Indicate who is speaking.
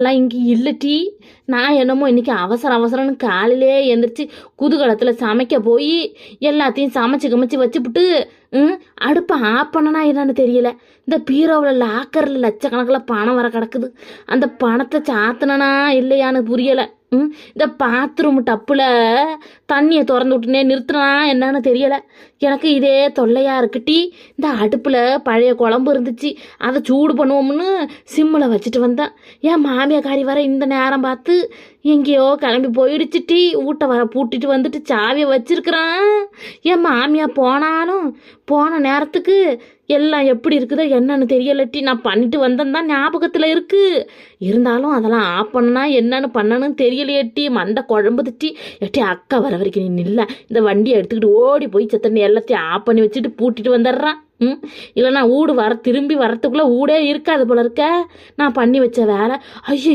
Speaker 1: எல்லாம் இங்கே இல்லை டீ நான் என்னமோ இன்றைக்கி அவசர அவசரம்னு காலையிலே எந்திரிச்சு குதூகலத்தில் சமைக்க போய் எல்லாத்தையும் சமைச்சு கமைச்சு வச்சுப்புட்டு ம் அடுப்பை ஆஃப் பண்ணனா என்னன்னு தெரியல. இந்த பீரோவில் லாக்கரில் லட்சக்கணக்கில் பணம் வர கிடக்குது. அந்த பணத்தை சாத்தனனா இல்லையான்னு புரியலை. இந்த பாத்ரூம் டப்பில் தண்ணியை திறந்து விட்டுனே நிறுத்தினா என்னன்னு தெரியலை. எனக்கு இதே தொல்லையாக இருக்குட்டி இந்த அடுப்பில் பழைய குழம்பு இருந்துச்சு. அதை சூடு பண்ணுவோம்னு சிம்மில் வச்சுட்டு வந்தேன். என் மாமியாக்காரி வர இந்த நேரம் பார்த்து எங்கேயோ கிளம்பி போயிடுச்சு. டீ வீட்டை வர பூட்டிட்டு வந்துட்டு சாவியை வச்சிருக்கிறான். என் மாமியா போனாலும் போன நேரத்துக்கு எல்லாம் எப்படி இருக்குதோ என்னன்னு தெரியலட்டி. நான் பண்ணிட்டு வந்தேன் தான் ஞாபகத்தில் இருக்குது இருந்தாலும் அதெல்லாம் ஆஃப் பண்ணனா என்னன்னு பண்ணணும்னு தெரியலையேட்டி. மண்டை குழம்புதுட்டி. எட்டி அக்கா வர வரைக்கும் நீ நில்ல. இந்த வண்டியை எடுத்துக்கிட்டு ஓடி போய் சத்தண்ணி எல்லாத்தையும் ஆஃப் பண்ணி வச்சுட்டு பூட்டிட்டு வந்துடுறான். ம்? இல்லைன்னா வீடு வர திரும்பி வரத்துக்குள்ளே வீடே இருக்காது போல இருக்க. நான் பண்ணி வச்ச வேலை. ஐயோ